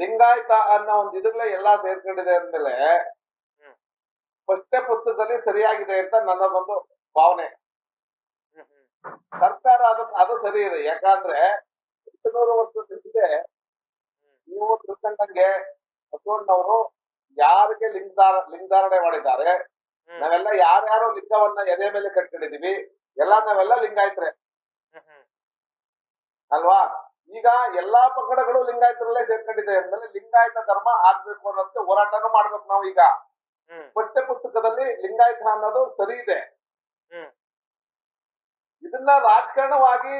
ಲಿಂಗಾಯತ ಅನ್ನೋ ಒಂದು ಇದ್ರಲ್ಲೇ ಎಲ್ಲಾ ಸೇರ್ಕೊಂಡಿದೆ ಅಂದ್ಮೇಲೆ. ಪಠ್ಯ ಪುಸ್ತಕದಲ್ಲಿ ಸರಿಯಾಗಿದೆ ಅಂತ ನನ್ನ ಒಂದು ಭಾವನೆ. ಸರ್ಕಾರ ಅದು ಅದು ಸರಿ ಇದೆ. ಯಾಕಂದ್ರೆ ಎಂಟುನೂರು ವರ್ಷದ ಹಿಂದೆ ನೀವು ತಿಳ್ಕೊಂಡಂಗೆ ಬಸವಣ್ಣವರು ಯಾರಿಗೆ ಲಿಂಗಧಾರ ಲಿಂಗಧಾರಣೆ ಮಾಡಿದ್ದಾರೆ ನಾವೆಲ್ಲ ಯಾರ್ಯಾರು ಲಿಂಗವನ್ನ ಎದೆ ಮೇಲೆ ಕಟ್ಕೊಂಡಿದೀವಿ ಎಲ್ಲ ನಾವೆಲ್ಲ ಲಿಂಗಾಯತ್ರೆ. ಅಲ್ವಾ? ಈಗ ಎಲ್ಲಾ ಪಂಗಡಗಳು ಲಿಂಗಾಯತರಲ್ಲೇ ಸೇರ್ಕೊಂಡಿದೆ ಅಂದ್ಮೇಲೆ ಲಿಂಗಾಯತ ಧರ್ಮ ಆಗ್ಬೇಕು ಅನ್ನೋದಕ್ಕೆ ಹೋರಾಟನೂ ಮಾಡ್ಬೇಕು ನಾವು ಈಗ. ಪಠ್ಯ ಪುಸ್ತಕದಲ್ಲಿ ಲಿಂಗಾಯತ ಅನ್ನೋದು ಸರಿ ಇದೆ. ಇದನ್ನ ರಾಜಕಾರಣವಾಗಿ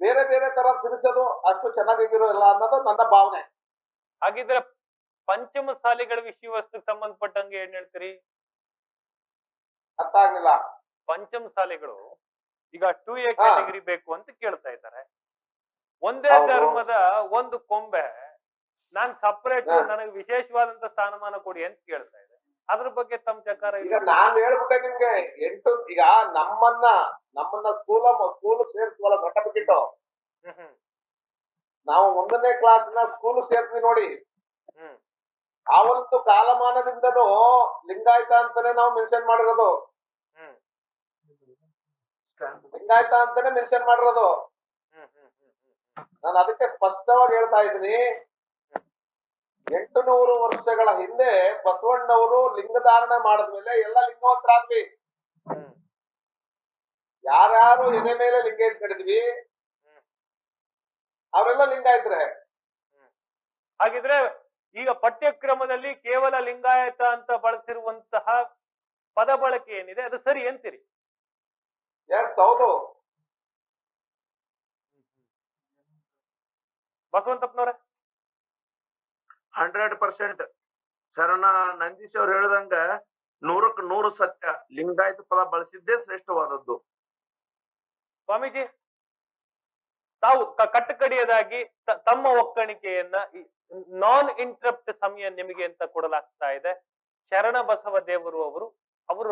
ಬೇರೆ ಬೇರೆ ತರ ತಿರುಚೋದು ಅಷ್ಟು ಚೆನ್ನಾಗಿರೋಲ್ಲ ಅನ್ನೋದು ನನ್ನ ಭಾವನೆ. ಹಾಗಿದ್ರೆ ಪಂಚಮ ಸಾಲಿಗಳ ವಿಷಯ ವಸ್ತುಕ್ಕೆ ಸಂಬಂಧಪಟ್ಟಂಗೆ ಏನ್ ಹೇಳ್ತೀರಿ? ಅರ್ಥ ಆಗ್ಲಿಲ್ಲ. ಪಂಚಮ ಸಾಲಿಗಳು ಈಗ ಟೂ ಎ. ಕ್ಯಾಟಗರಿ ಬೇಕು ಅಂತ ಕೇಳ್ತಾ ಇದ್ದಾರೆ. ಒಂದೇ ಧರ್ಮದ ಒಂದು ಕೊಂಬೆ ನಾನ್ ಸಪರೇಟ್ ನನಗೆ ವಿಶೇಷವಾದಂತ ಸ್ಥಾನಮಾನ ಕೊಡಿ ಅಂತ ಕೇಳ್ತಾ ಇದೆ ಅದ್ರ ಬಗ್ಗೆ ತಮ್ಮ ಚಕಾರ ಈಗ ನಾನ್ ಹೇಳ್ಬಿಟ್ಟೆ ನಿಮ್ಗೆ? ಎಂಟು ಈಗ ನಮ್ಮನ್ನ ನಮ್ಮನ್ನ ಸ್ಕೂಲ ಸ್ಕೂಲ್ ಸೇರಿಸುವಲ್ಲ ದೊಡ್ಡ ಬಿಟ್ಟು ನಾವು ಒಂದನೇ ಕ್ಲಾಸ್ನ ಸ್ಕೂಲ್ ಸೇರ್ತೀವಿ ನೋಡಿ. ಹ್ಮ್. ಆ ಒಂದು ಕಾಲಮಾನದಿಂದನೂ ಲಿಂಗಾಯತ ಅಂತಾನೆ ನಾವು ಮೆನ್ಷನ್ ಮಾಡಿರೋದು. ಹ್ಮ್. ಲಿಂಗಾಯತ ಅಂತಾನೆ ಮೆನ್ಷನ್ ಮಾಡಿರೋದು. ನಾನು ಅದಕ್ಕೆ ಸ್ಪಷ್ಟವಾಗಿ ಹೇಳ್ತಾ ಇದ್ದೀನಿ. ಎಂಟು ನೂರು ವರ್ಷಗಳ ಹಿಂದೆ ಬಸವಣ್ಣವರು ಲಿಂಗಧಾರಣೆ ಮಾಡಿದ್ಮೇಲೆ ಎಲ್ಲ ಲಿಂಗವಂತರಾದ್ವಿ ಯಾರ್ಯಾರು ಎದೆ ಮೇಲೆ ಲಿಂಗ ಇಟ್ಕೊಂಡಿದ್ವಿ ಅವರೆಲ್ಲ ಅವರೆಲ್ಲ ಲಿಂಗಾಯತ್ರೆ ಹಾಗಿದ್ರೆ ಈಗ ಪಠ್ಯಕ್ರಮದಲ್ಲಿ ಕೇವಲ ಲಿಂಗಾಯತ ಅಂತ ಬಳಸಿರುವಂತಹ ಪದ ಬಳಕೆ ಏನಿದೆ? ಅದು ಸರಿ ಅಂತೀರಿ? ಎಸ್ ಹೌದು. ಬಸವಂತಪ್ಪನವ್ರೆ? ಹಂಡ್ರೆಡ್ ಪರ್ಸೆಂಟ್ ಶರಣ ನಂದೀಶ್ ಅವ್ರು ಹೇಳ್ದಂಗ ನೂರಕ್ ನೂರು ಸತ್ಯ ಲಿಂಗಾಯತ ಪದ ಬಳಸಿದ್ದೇ ಶ್ರೇಷ್ಠವಾದದ್ದು. ಸ್ವಾಮೀಜಿ ತಾವು ಕಟ್ಟಕಡಿಯದಾಗಿ ತಮ್ಮ ಒಕ್ಕಣಿಕೆಯನ್ನ ನಾನ್ ಇಂಟ್ರಪ್ಟ್ ಸಮಯ ನಿಮಗೆ ಅಂತ ಕೊಡಲಾಗ್ತಾ ಇದೆ. ಶರಣ ಬಸವ ದೇವರು ಅವರು ಅವರ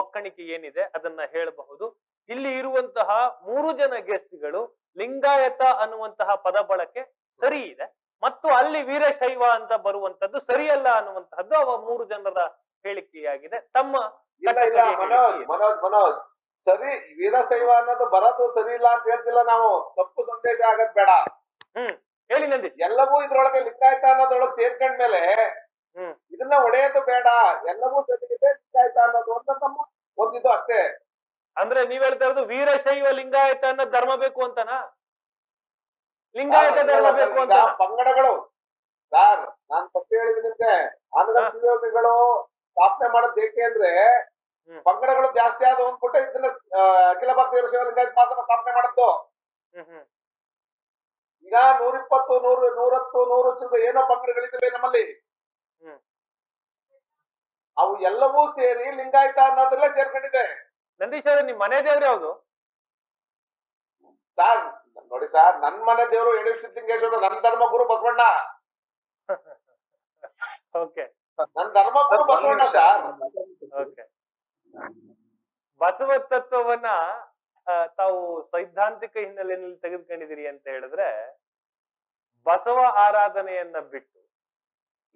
ಒಕ್ಕಣಿಕೆ ಏನಿದೆ ಅದನ್ನ ಹೇಳಬಹುದು. ಇಲ್ಲಿ ಇರುವಂತಹ ಮೂರು ಜನ ಗೆಸ್ಟ್ಗಳು ಲಿಂಗಾಯತ ಅನ್ನುವಂತಹ ಪದ ಬಳಕೆ ಸರಿ ಇದೆ. ಮತ್ತು ಅಲ್ಲಿ ವೀರಶೈವ ಅಂತ ಬರುವಂತದ್ದು ಸರಿಯಲ್ಲ ಅನ್ನುವಂತಹದ್ದು ಅವ ಮೂರು ಜನರ ಹೇಳಿಕೆಯಾಗಿದೆ. ತಮ್ಮ ಇಲ್ಲ ಇಲ್ಲ ಮನೋಜ್ ಮನೋಜ್ ಮನೋಜ್. ಸರಿ ವೀರಶೈವ ಅನ್ನೋದು ಬರೋದು ಸರಿ ಇಲ್ಲ ಅಂತ ಹೇಳ್ತಿಲ್ಲ ನಾವು. ತಪ್ಪು ಸಂದೇಶ ಆಗದ್ ಬೇಡ. ಹ್ಮ್ ಹೇಳಿ ನಂದಿ. ಎಲ್ಲವೂ ಇದ್ರೊಳಗೆ ಲಿಂಗಾಯತ ಅನ್ನೋದ್ರೊಳಗೆ ಸೇರ್ಕೊಂಡ್ಮೇಲೆ ಹ್ಮ್. ಇದನ್ನ ಒಡೆಯೋದು ಬೇಡ. ಎಲ್ಲವೂ ಜೊತೆಗಿದೆ ಲಿಂಗಾಯತ ಅನ್ನೋದು ಒಂದು ತಮ್ಮ ಒಂದಿದು ಅಷ್ಟೇ. ಅಂದ್ರೆ ನೀವ್ ಹೇಳ್ತಾ ಇರೋದು ವೀರಶೈವ ಲಿಂಗಾಯತ ಅನ್ನೋ ಧರ್ಮ ಬೇಕು ಅಂತನಾ? ಲಿಂಗಾಯತ ಧರ್ಮ ಬೇಕು ಅಂತ ಪಂಗಡಗಳು. ಸರ್ ನಾನ್ ಫಸ್ಟ್ ಹೇಳಿದ್ದೀನಿ ನಿಮ್ಗೆ ಆಂಧ್ರ ಸ್ಥಾಪನೆ ಮಾಡೋದ್ ಏಕೆ ಅಂದ್ರೆ ಪಂಗಡಗಳು ಜಾಸ್ತಿ ಆದ ಅಂದ್ಬಿಟ್ಟು ಇದನ್ನ ಅಖಿಲ ಭಾರತ ವೀರಶೈವ ಲಿಂಗಾಯತ ಮಹಾಸಭಾ ಸ್ಥಾಪನೆ ಮಾಡದ್ದು. ಈಗ ನೂರಿಪ್ಪತ್ತು ನೂರು ನೂರತ್ತು ನೂರು ಚಿಲ್ಲರೆ ಏನೋ ಪಂಗಡಗಳಿದ್ದಾವೆ ನಮ್ಮಲ್ಲಿ. ಅವು ಎಲ್ಲವೂ ಸೇರಿ ಲಿಂಗಾಯತ ಅನ್ನೋದ್ರಲ್ಲೇ ಸೇರ್ಕೊಂಡಿದೆ. ನಂದೀಶ್ ಅವ್ರೆ ನಿಮ್ ಮನೆ ದೇವ್ರು ಯಾವ್ದು? ಸರ್ ನೋಡಿ ಸರ್ ನನ್ ಮನೆ ದೇವರು ಯಡು ನನ್ ಧರ್ಮ ಗುರು ಬಸವಣ್ಣ. ಓಕೆ ನನ್ ಧರ್ಮ ಗುರು ಬಸವಣ್ಣ ಸರ್. ಓಕೆ ಬಸವ ತತ್ವವನ್ನ ತಾವು ಸೈದ್ಧಾಂತಿಕ ಹಿನ್ನೆಲೆಯಲ್ಲಿ ತೆಗೆದುಕೊಂಡಿದ್ದೀರಿ ಅಂತ ಹೇಳಿದ್ರೆ ಬಸವ ಆರಾಧನೆಯನ್ನ ಬಿಟ್ಟು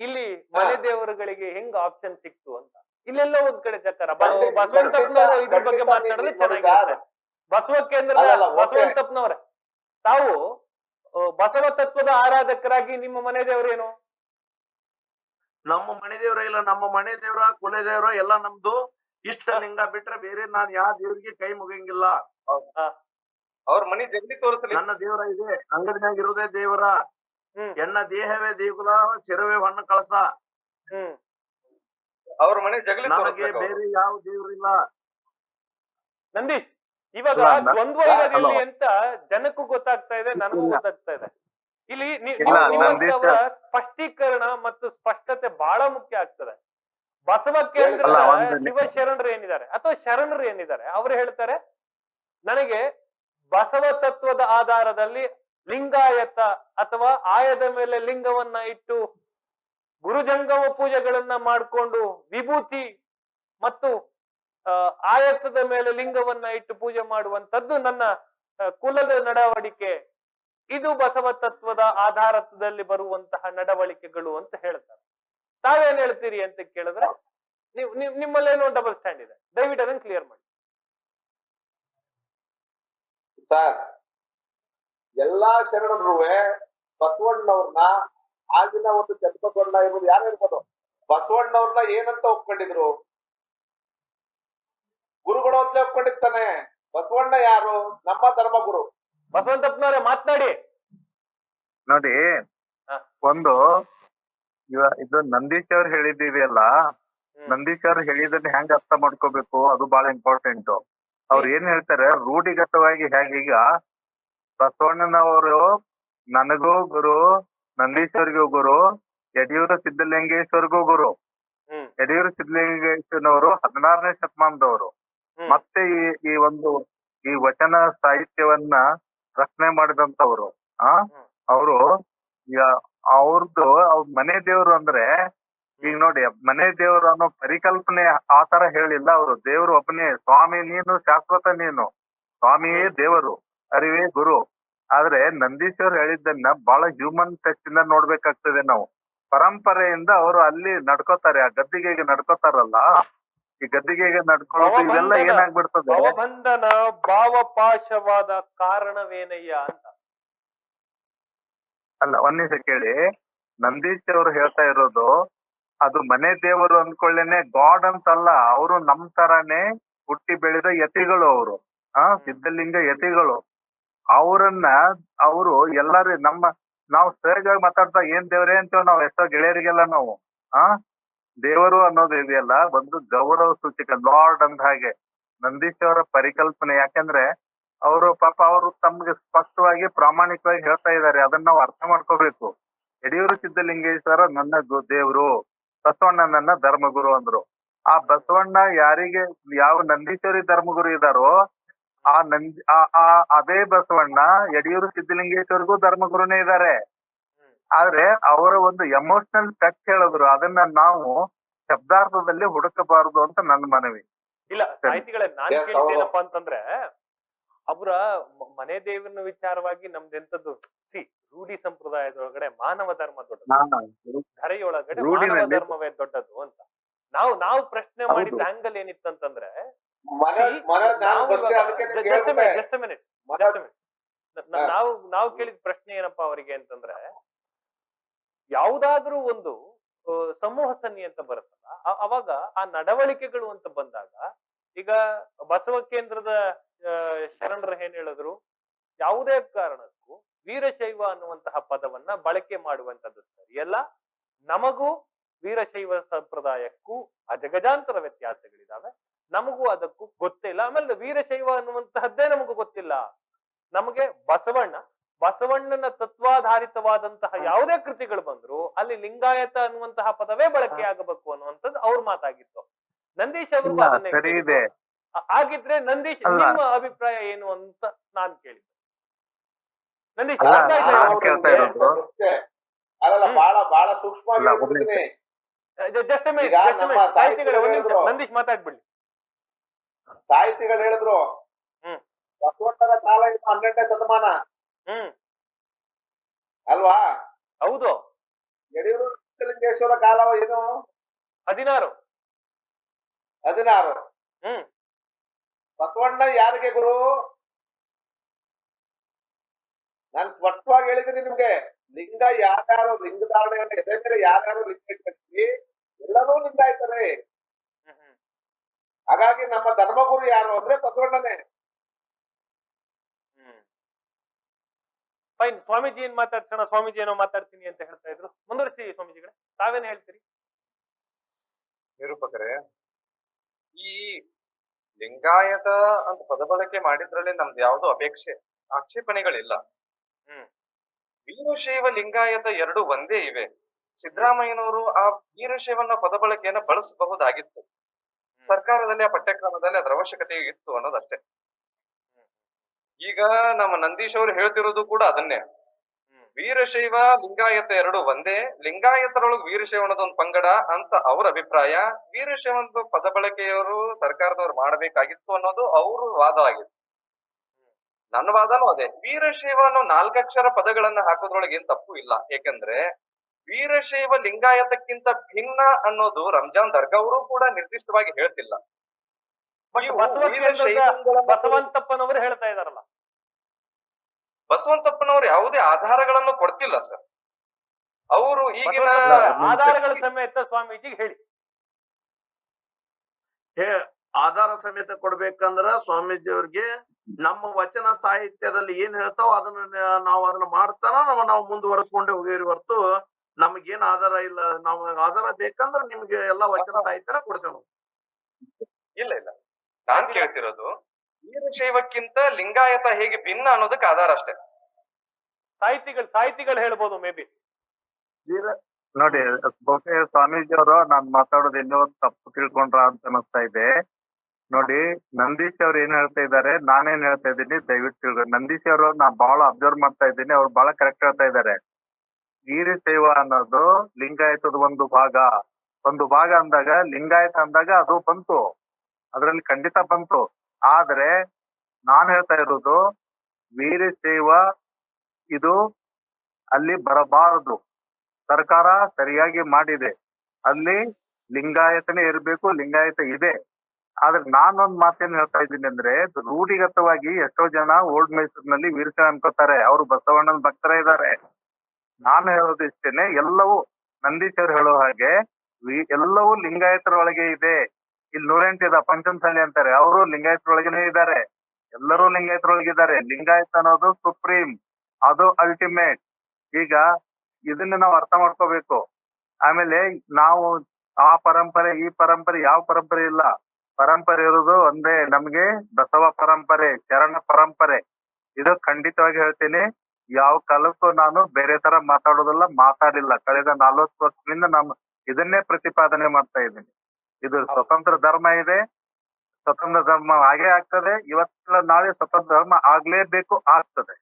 ಇಲ್ಲಿ ಮನೆ ದೇವರುಗಳಿಗೆ ಹೆಂಗ್ ಆಪ್ಷನ್ ಸಿಕ್ತು ಅಂತ. ಇಲ್ಲೆಲ್ಲ ಒಂದ್ ಕಡೆ ಚಕ್ಕಾರ ಬಸವಂತಪ್ಪನವರು ಇದ್ರ ಬಗ್ಗೆ ಮಾತನಾಡಿದ್ರೆ ಚೆನ್ನಾಗಿರುತ್ತೆ. ಬಸವ ಕೇಂದ್ರ ಬಸವಂತಪ್ಪನವರ. ತಾವು ಬಸವ ತತ್ವದ ಆರಾಧಕರಾಗಿ ನಿಮ್ಮ ಮನೆ ದೇವರೇನು ನಮ್ಮ ಮನೆ ದೇವ್ರ ಇಲ್ಲ ನಮ್ಮ ಮನೆ ದೇವ್ರ ಕುಲ ದೇವ್ರ ಎಲ್ಲ ನಮ್ದು. ಇಷ್ಟ ಲಿಂಗ ಬಿಟ್ರೆ ಬೇರೆ ನಾನ್ ಯಾವ ದೇವ್ರಿಗೆ ಕೈ ಮುಗಿಯಂಗಿಲ್ಲ. ಅವ್ರ ಮನೆ ಜಗಲಿ ತೋರಿಸಲಿ. ನನ್ನ ದೇವರ ಇದೆ ಅಂಗಡಿನಾಗ ಇರೋದೇ ದೇವರ. ಹೆಣ್ಣ ಎನ್ನ ದೇಹವೇ ದೇಗುಲ ಶಿರವೇ ಹೊಣ್ಣ ಕಳಸ. ಹ್ಮ್. ಅವ್ರ ಮನೆ ಜಗಲಿ ಬೇರೆ ಯಾವ ದೇವ್ರಿಲ್ಲ. ನಂದೀಶ್ ಇವಾಗ ದ್ವಂದ್ವ ಇರೋದಿಲ್ಲಿ ಅಂತ ಜನಕ್ಕೂ ಗೊತ್ತಾಗ್ತಾ ಇದೆ ನನಗೂ ಗೊತ್ತಾಗ್ತಾ ಇದೆ. ಇಲ್ಲಿ ಅವರ ಸ್ಪಷ್ಟೀಕರಣ ಮತ್ತು ಸ್ಪಷ್ಟತೆ ಬಹಳ ಮುಖ್ಯ ಆಗ್ತದೆ. ಬಸವ ಕೇಂದ್ರ ಶಿವ ಶರಣರು ಶಿವಶರಣರು ಏನಿದ್ದಾರೆ? ಅಥವಾ ಶರಣರು ಏನಿದ್ದಾರೆ? ಅವರು ಹೇಳ್ತಾರೆ ನನಗೆ ಬಸವ ತತ್ವದ ಆಧಾರದಲ್ಲಿ ಲಿಂಗಾಯತ ಅಥವಾ ಆಯದ ಮೇಲೆ ಲಿಂಗವನ್ನ ಇಟ್ಟು ಗುರುಜಂಗಮ ಪೂಜೆಗಳನ್ನ ಮಾಡಿಕೊಂಡು ವಿಭೂತಿ ಮತ್ತು ಆ, ಆಯತದ ಮೇಲೆ ಲಿಂಗವನ್ನ ಇಟ್ಟು ಪೂಜೆ ಮಾಡುವಂತದ್ದು ನನ್ನ ಕುಲದ ನಡವಳಿಕೆ. ಇದು ಬಸವ ತತ್ವದ ಆಧಾರದಲ್ಲಿ ಬರುವಂತಹ ನಡವಳಿಕೆಗಳು ಅಂತ ಹೇಳ್ತಾರೆ. ತಾವೇನ್ ಹೇಳ್ತೀರಿ ಅಂತ ಕೇಳಿದ್ರೆ ನೀವು ನಿಮ್ ನಿಮ್ಮಲ್ಲೇನೋ ಡಬಲ್ ಸ್ಟ್ಯಾಂಡ್ ಇದೆ. ದಯವಿಟ್ಟು ಅದನ್ನ ಕ್ಲಿಯರ್ ಮಾಡಿ. ಸರ್ ಎಲ್ಲಾ ಶರಣರು ಬಸವಣ್ಣವ್ರನ್ನ ಆಗಿನ ಒಂದು ಚನ್ನಬಸವಣ್ಣ ಇರ್ಬೋದು ಯಾರು ಇರ್ಬೋದು ಬಸವಣ್ಣವ್ರನ್ನ ಏನಂತ ಒಪ್ಕೊಂಡಿದ್ರು? ಗುರುಗಳು ಅಂತ ಒಪ್ಕೊಂಡಿರ್ತಾನೆ. ಬಸವಣ್ಣ ಯಾರು? ನಮ್ಮ ಧರ್ಮಗುರು. ಬಸವಂತಪ್ಪನವ್ರೆ ಮಾತನಾಡಿ. ನೋಡಿ ಒಂದು ಇವ ಇದು ನಂದೀಶ್ ಅವ್ರು ಹೇಳಿದ್ದೀವಿ ಅಲ್ಲ ನಂದೀಶ್ ಅವ್ರು ಹೇಳಿದನ್ನ ಹೆಂಗ್ ಅರ್ಥ ಮಾಡ್ಕೋಬೇಕು? ಅದು ಬಹಳ ಇಂಪಾರ್ಟೆಂಟ್ ಅವ್ರು ಏನ್ ಹೇಳ್ತಾರೆ? ರೂಢಿಗತವಾಗಿ ಹೇಗೀಗ ಬಸವಣ್ಣನವರು ನನಗೂ ಗುರು ನಂದೀಶ್ ಅವ್ರಿಗೂ ಗುರು ಯಡಿಯೂರು ಸಿದ್ದಲಿಂಗೇಶ್ವರ್ಗೂ ಗುರು. ಹ್ಮ್. ಯಡಿಯೂರು ಸಿದ್ದಲಿಂಗೇಶ್ವರನವರು ಹದಿನಾರನೇ ಶತಮಾನದವರು. ಮತ್ತೆ ಈ ಈ ಒಂದು ಈ ವಚನ ಸಾಹಿತ್ಯವನ್ನ ರಚನೆ ಮಾಡಿದಂತವ್ರು ಆ. ಅವರು ಈಗ ಅವ್ರದ್ದು ಅವ್ರ ಮನೆ ದೇವರು ಅಂದ್ರೆ ಈಗ ನೋಡಿ ಮನೆ ದೇವರು ಅನ್ನೋ ಪರಿಕಲ್ಪನೆ ಆ ತರ ಹೇಳಿಲ್ಲ ಅವರು. ದೇವರು ಒಬ್ಬನೇ ಸ್ವಾಮಿ ನೀನು ಶಾಶ್ವತ ನೀನು. ಸ್ವಾಮಿಯೇ ದೇವರು. ಅರಿವೇ ಗುರು. ಆದ್ರೆ ನಂದೀಶ್ವರ್ ಹೇಳಿದ್ದನ್ನ ಬಹಳ ಹ್ಯೂಮನ್ ಟಚ್ ಇಂದ ನೋಡ್ಬೇಕಾಗ್ತದೆ ನಾವು. ಪರಂಪರೆಯಿಂದ ಅವರು ಅಲ್ಲಿ ನಡ್ಕೋತಾರೆ ಆ ಗದ್ದಿಗೆಗೆ ನಡ್ಕೋತಾರಲ್ಲ ಈ ಗದ್ದಿಗೆಗೆ ನಡ್ಕೊಳ್ಳೋದು ಇವೆಲ್ಲ. ಏನಾಗ್ಬಿಡ್ತದೆ? ಬಂಧನ ಭಾವಪಾಶವಾದ ಕಾರಣವೇನಯ್ಯ ಅಂತ? ಅಲ್ಲ ಒಂದ್ ನಿಮಿಷ ಕೇಳಿ. ನಂದೀಶ್ ಅವರು ಹೇಳ್ತಾ ಇರೋದು ಅದು ಮನೆ ದೇವರು ಅಂದ್ಕೊಳ್ಳೇನೆ ಗಾಡ್ ಅಂತಲ್ಲ ಅವರು ನಮ್ ತರಾನೇ ಹುಟ್ಟಿ ಬೆಳೆದ ಯತಿಗಳು ಅವರು. ಆ ಸಿದ್ಧಲಿಂಗ ಯತಿಗಳು. ಅವರನ್ನ ಅವರು ಎಲ್ಲಾರು ನಮ್ಮ, ನಾವು ಸಹಜವಾಗಿ ಮಾತಾಡ್ತಾ ಏನ್ ದೇವ್ರೆ ಅಂತೇವ್ ನಾವು ಎಷ್ಟೋ ಗೆಳೆಯರಿಗೆಲ್ಲ ನಾವು, ಆ? ದೇವರು ಅನ್ನೋದು ಇದೆಯಲ್ಲ, ಒಂದು ಗೌರವ ಸೂಚಕ, ಲಾರ್ಡ್ ಅಂದ ಹಾಗೆ. ನಂದೀಶ್ ಅವರ ಪರಿಕಲ್ಪನೆ ಯಾಕಂದ್ರೆ, ಅವರು ಪಾಪ ಅವರು ತಮ್ಗೆ ಸ್ಪಷ್ಟವಾಗಿ ಪ್ರಾಮಾಣಿಕವಾಗಿ ಹೇಳ್ತಾ ಇದ್ದಾರೆ, ಅದನ್ನ ನಾವು ಅರ್ಥ ಮಾಡ್ಕೋಬೇಕು. ಯಡಿಯೂರು ಸಿದ್ದಲಿಂಗೇಶ್ವರ ನನ್ನ ದೇವರು, ಬಸವಣ್ಣ ನನ್ನ ಧರ್ಮಗುರು ಅಂದ್ರು. ಆ ಬಸವಣ್ಣ ಯಾರಿಗೆ, ಯಾವ ನಂದೀಶ್ವರಿ ಧರ್ಮಗುರು ಇದಾರೋ ಆ ನಂದ್ ಆ ಆ ಅದೇ ಬಸವಣ್ಣ ಯಡಿಯೂರು ಸಿದ್ದಲಿಂಗೇಶ್ವರಿಗೂ ಧರ್ಮಗುರುನೇ ಇದ್ದಾರೆ ಆದ್ರೆ ಅವರ ಒಂದು ಎಮೋಷನಲ್ ಟಚ್ ಹೇಳಿದ್ರು ಅದನ್ನ ನಾವು ಶಬ್ದಾರ್ಥದಲ್ಲಿ ಹುಡುಕಬಾರದು ಅಂತ ನನ್ನ ಮನವಿ. ಇಲ್ಲ ಸಾಹಿತಿಗಳೇ ನಾನ್ ಕೇಳಿದ್ದೇನಪ್ಪ ಅಂತಂದ್ರೆ ಅವರ ಮನೆ ದೇವರನ ವಿಚಾರವಾಗಿ ನಮ್ದೆಂತದ್ದು ಸಿ ರೂಢಿ ಸಂಪ್ರದಾಯದೊಳಗಡೆ ಮಾನವ ಧರ್ಮ ದೊಡ್ಡದು. ಧರೆಯೊಳಗಡೆ ಮಾನವ ಧರ್ಮವೇ ದೊಡ್ಡದು ಅಂತ. ನಾವು ನಾವು ಪ್ರಶ್ನೆ. ಮಾಡಿದ ಆಂಗಲ್ ಏನಿತ್ತಂತಂದ್ರೆ ನಾವು ನಾವು ಕೇಳಿದ ಪ್ರಶ್ನೆ ಏನಪ್ಪಾ ಅವರಿಗೆ ಅಂತಂದ್ರೆ ಯಾವುದಾದ್ರೂ ಒಂದು ಸಮೂಹ ಸನ್ನಿ ಅಂತ ಬರುತ್ತಲ್ಲ ಅವಾಗ ಆ ನಡವಳಿಕೆಗಳು ಅಂತ ಬಂದಾಗ ಈಗ ಬಸವ ಕೇಂದ್ರದ ಶರಣರು ಏನ್ ಹೇಳಿದ್ರು? ಯಾವುದೇ ಕಾರಣಕ್ಕೂ ವೀರಶೈವ ಅನ್ನುವಂತಹ ಪದವನ್ನ ಬಳಕೆ ಮಾಡುವಂತದ್ದು ಸರಿಯಲ್ಲ ನಮಗೂ ವೀರಶೈವ ಸಂಪ್ರದಾಯಕ್ಕೂ ಅಜಗಜಾಂತರ ವ್ಯತ್ಯಾಸಗಳಿದಾವೆ. ನಮಗೂ ಅದಕ್ಕೂ ಗೊತ್ತಿಲ್ಲ ಆಮೇಲೆ ವೀರಶೈವ ಅನ್ನುವಂತಹದ್ದೇ ನಮಗೂ ಗೊತ್ತಿಲ್ಲ. ನಮಗೆ ಬಸವಣ್ಣ ಬಸವಣ್ಣನ ತತ್ವಾಧಾರಿತವಾದಂತಹ ಯಾವುದೇ ಕೃತಿಗಳು ಬಂದ್ರು ಅಲ್ಲಿ ಲಿಂಗಾಯತ ಅನ್ನುವಂತಹ ಪದವೇ ಬಳಕೆ ಆಗಬೇಕು ಅನ್ನುವಂಥದ್ದು ಅವ್ರ ಮಾತಾಗಿತ್ತು. ನಂದೀಶ್ ಅವರು ಅದನ್ನೇ ಸರಿ ಕೇಳಿದ್ದು. ಇದೆ. ಆ- ಹಾಗಿದ್ರೆ ನಂದೀಶ್. ನಿಮ್ಮ ಅಭಿಪ್ರಾಯ ಏನು ಅಂತ ನಾನ್ ಕೇಳಿದ್ದೆ. ನಂದೀಶ್ ಅಲ್ಲ. ಬಹಳ ಬಹಳ ಸೂಕ್ಷ್ಮವಾಗಿ ಜಸ್ಟ್. ಸಾಹಿತಿಗಳೇ, ಒಂದ್ ನಿಮಿಷ. ನಂದೀಶ್ ಮಾತಾಡ್ಬಿಡ್ಲಿ ಸಾಹಿತಿಗಳು ಹೇಳಿದ್ರು ಹ್ಮ್. ಬಸವಣ್ಣನ ಕಾಲ ಇದು ಹನ್ನೆರಡನೇ ಶತಮಾನ. ಹ್ಮ್. ಅಲ್ವಾ? ಹೌದು. ಯಡಿಯೂರು ಸಿದ್ದಲಿಂಗೇಶ್ವರ ಕಾಲ ಏನು? ಹದಿನಾರು. ಹದಿನಾರು. ಹ್ಮ್. ಬಸವಣ್ಣ ಯಾರಿಗೆ ಗುರು? ನಾನು ಸ್ಪಷ್ಟವಾಗಿ ಹೇಳಿದ್ದೀನಿ ನಿಮ್ಗೆ. ಲಿಂಗ ಯಾರ್ಯಾರು ಲಿಂಗ ಧಾರಣೆ ಎದೆ ಮೇಲೆ ಯಾರ್ಯಾರು ಲಿಂಗ ಇಟ್ಕೊಳ್ತೀವಿ ಎಲ್ಲರೂ ಹ್ಮ್, ಹ್ಮ್. ಹಾಗಾಗಿ ನಮ್ಮ ಧರ್ಮಗುರು ಯಾರು ಅಂದ್ರೆ ಬಸವಣ್ಣನೇ. ಹ್ಮ್. ಫೈನ್ ಸ್ವಾಮೀಜಿ ಏನ್ ಮಾತಾಡ್ಸೋಣ? ಸ್ವಾಮೀಜಿ ಏನೋ ಮಾತಾಡ್ತೀನಿ ಅಂತ ಹೇಳ್ತಾ ಇದ್ರು. ಮುಂದುವರಿಸಿ ಸ್ವಾಮೀಜಿಗಳೇ ತಾವೇನ್ ಹೇಳ್ತೀರಿ? ನಿರೂಪಕರೇ ಈ ಲಿಂಗಾಯತ ಅಂತ ಪದ ಬಳಕೆ ಮಾಡಿದ್ರಲ್ಲಿ ನಮ್ದು ಯಾವ್ದು ಅಪೇಕ್ಷೆ ಆಕ್ಷೇಪಣೆಗಳಿಲ್ಲ. ಹ್ಮ್. ವೀರಶೈವ ಲಿಂಗಾಯತ ಎರಡು ಒಂದೇ ಇವೆ. ಸಿದ್ದರಾಮಯ್ಯನವರು ಆ ವೀರಶೈವನ ಪದ ಬಳಕೆಯನ್ನು ಬಳಸಬಹುದಾಗಿತ್ತು. ಸರ್ಕಾರದಲ್ಲಿ ಆ ಪಠ್ಯಕ್ರಮದಲ್ಲಿ ಅದರ ಅವಶ್ಯಕತೆ ಇತ್ತು ಅನ್ನೋದಷ್ಟೇ. ಈಗ ನಮ್ಮ ನಂದೀಶ್ ಅವರು ಹೇಳ್ತಿರೋದು ಕೂಡ ಅದನ್ನೇ. ವೀರಶೈವ ಲಿಂಗಾಯತ ಎರಡು ಒಂದೇ. ಲಿಂಗಾಯತರೊಳಗೆ ವೀರಶೈವ ಅನ್ನೋದೊಂದು ಪಂಗಡ ಅಂತ ಅವ್ರ ಅಭಿಪ್ರಾಯ. ವೀರಶೈವಂತ ಪದ ಬಳಕೆಯವರು ಸರ್ಕಾರದವ್ರು ಮಾಡಬೇಕಾಗಿತ್ತು ಅನ್ನೋದು ಅವ್ರ ವಾದ ಆಗಿತ್ತು. ನನ್ನ ವಾದನೂ ಅದೇ. ವೀರಶೈವ ಅನ್ನೋ ನಾಲ್ಕಕ್ಷರ ಪದಗಳನ್ನ ಹಾಕೋದ್ರೊಳಗೆ ಏನ್ ತಪ್ಪು ಇಲ್ಲ. ಯಾಕಂದ್ರೆ ವೀರಶೈವ ಲಿಂಗಾಯತಕ್ಕಿಂತ ಭಿನ್ನ ಅನ್ನೋದು ರಂಜಾನ್ ದರ್ಗಾ ಅವರು ಕೂಡ ನಿರ್ದಿಷ್ಟವಾಗಿ ಹೇಳ್ತಿಲ್ಲ. ಬಸವಂತಪ್ಪನವರು ಹೇಳ್ತಾ ಇದಾರಲ್ಲ. ಬಸವಂತಪ್ಪನವರು ಯಾವುದೇ ಆಧಾರಗಳನ್ನು ಕೊಡ್ತಿಲ್ಲ ಸರ್. ಅವರು ಈಗಿನ ಆಧಾರಗಳ ಸಮೇತ ಸ್ವಾಮೀಜಿಗೆ ಹೇಳಿ. ಹೇ- ಆಧಾರ ಸಮೇತ ಕೊಡ್ಬೇಕಂದ್ರ ಸ್ವಾಮೀಜಿ ಅವ್ರಿಗೆ ನಮ್ಮ ವಚನ ಸಾಹಿತ್ಯದಲ್ಲಿ ಏನ್ ಹೇಳ್ತಾವ ಅದನ್ನ ನಾವು ಅದನ್ನ ಮಾಡ್ತಾನ ನಾವು ಮುಂದುವರೆಸ್ಕೊಂಡೆ ಮುಂದುವರೆಸ್ಕೊಂಡೇ ಹೋಗಿರಿ ಹೊರತು ನಮಗೇನ್ ಆಧಾರ ಇಲ್ಲ ನಾವು ಆಧಾರ ಬೇಕಂದ್ರ ನಿಮ್ಗೆ ಎಲ್ಲಾ ವಚನ ಸಾಹಿತ್ಯನ ಕೊಡ್ತೇವೆ ನಾವು. ಇಲ್ಲ ಇಲ್ಲ. ನಾನ್ ಕೇಳ್ತಿರೋದು ವೀರಶೈವಕ್ಕಿಂತ ಲಿಂಗಾಯತ ಹೇಗೆ ಭಿನ್ನ ಅನ್ನೋದಕ್ಕೆ ಆಧಾರ ಅಷ್ಟೇ. ಸಾಹಿತಿಗಳು ಸಾಹಿತಿಗಳು ಹೇಳ್ಬೋದು ಮೇ ಬಿ. ನೋಡಿ ಬಹುಶಃ ಸ್ವಾಮೀಜಿ ಅವರು ನಾನ್ ಮಾತಾಡೋದು ಇನ್ನೂ ತಪ್ಪು ತಿಳ್ಕೊಂಡ್ರ ಅಂತ ಅನಿಸ್ತಾ ಇದೆ. ನೋಡಿ ನಂದೀಶ್ ಅವ್ರು ಏನ್ ಹೇಳ್ತಾ ಇದ್ದಾರೆ ನಾನೇನ್ ಹೇಳ್ತಾ ಇದ್ದೀನಿ ದಯವಿಟ್ಟು ತಿಳ್ಕೊ. ನಂದೀಶ್ ಅವರು ನಾ ಬಹಳ ಅಬ್ಸರ್ವ್ ಮಾಡ್ತಾ ಇದ್ದೀನಿ ಅವ್ರು ಬಹಳ ಕರೆಕ್ಟ್ ಹೇಳ್ತಾ ಇದ್ದಾರೆ. ವೀರಶೈವ ಅನ್ನೋದು ಲಿಂಗಾಯತದ ಒಂದು ಭಾಗ. ಒಂದು ಭಾಗ ಅಂದಾಗ ಲಿಂಗಾಯತ ಅಂದಾಗ ಅದು ಬಂತು. ಅದರಲ್ಲಿ ಖಂಡಿತ ಬಂತು. ಆದ್ರೆ ನಾನ್ ಹೇಳ್ತಾ ಇರೋದು ವೀರ ಸೇವಾ ಇದು ಅಲ್ಲಿ ಬರಬಾರದು. ಸರ್ಕಾರ ಸರಿಯಾಗಿ ಮಾಡಿದೆ. ಅಲ್ಲಿ ಲಿಂಗಾಯತನೇ ಇರಬೇಕು, ಲಿಂಗಾಯತ ಇದೆ. ಆದ್ರೆ ನಾನೊಂದ್ ಮಾತೇನ್ ಹೇಳ್ತಾ ಇದ್ದೀನಿ ಅಂದ್ರೆ ರೂಢಿಗತವಾಗಿ ಎಷ್ಟೋ ಜನ ಓಲ್ಡ್ ಮೈಸೂರಿನಲ್ಲಿ ವೀರಶೈವ ಅನ್ಕೋತಾರೆ. ಅವರು ಬಸವಣ್ಣನ ಭಕ್ತರ ಇದ್ದಾರೆ ನಾನು ಹೇಳೋದು ಇಷ್ಟೇನೆ, ಎಲ್ಲವೂ ನಂದೀಶ್ ಅವ್ರು ಹೇಳೋ ಹಾಗೆ ಎಲ್ಲವೂ ಲಿಂಗಾಯತರೊಳಗೆ ಇದೆ. ಇಲ್ಲಿ ನೂರೆಂಟು ಇದೆ ಪಂಚಮಸಾಲಿ ಅಂತಾರೆ. ಅವರು ಲಿಂಗಾಯತರ ಒಳಗೇನೆ ಇದ್ದಾರೆ. ಎಲ್ಲರೂ ಲಿಂಗಾಯತರೊಳಗಿದ್ದಾರೆ ಲಿಂಗಾಯತ ಅನ್ನೋದು ಸುಪ್ರೀಂ. ಅದು ಅಲ್ಟಿಮೇಟ್ ಈಗ ಇದನ್ನ ನಾವು ಅರ್ಥ ಮಾಡ್ಕೋಬೇಕು. ಆಮೇಲೆ ನಾವು ಆ ಪರಂಪರೆ, ಈ ಪರಂಪರೆ, ಯಾವ ಪರಂಪರೆ ಇಲ್ಲ. ಪರಂಪರೆ ಇರೋದು ಒಂದೇ ನಮ್ಗೆ ಬಸವ ಪರಂಪರೆ, ಶರಣ ಪರಂಪರೆ. ಇದು ಖಂಡಿತವಾಗಿ ಹೇಳ್ತೀನಿ. ಯಾವ ಕಾಲಕ್ಕೂ ನಾನು ಬೇರೆ ತರ ಮಾತಾಡೋದಲ್ಲ ಮಾತಾಡಿಲ್ಲ. ಕಳೆದ ನಲ್ವತ್ತು ವರ್ಷದಿಂದ ನಾನು ಇದನ್ನೇ ಪ್ರತಿಪಾದನೆ ಮಾಡ್ತಾ ಇದ್ದೀನಿ. ಇದು ಸ್ವತಂತ್ರ ಧರ್ಮ ಇದೆ. ಸ್ವತಂತ್ರ ಧರ್ಮ ಹಾಗೆ ಆಗ್ತದೆ. ಇವತ್ತಿಲ್ಲ ನಾಳೆ ಸ್ವತಂತ್ರ ಧರ್ಮ ಆಗ್ಲೇಬೇಕು ಆಗ್ತದೆ.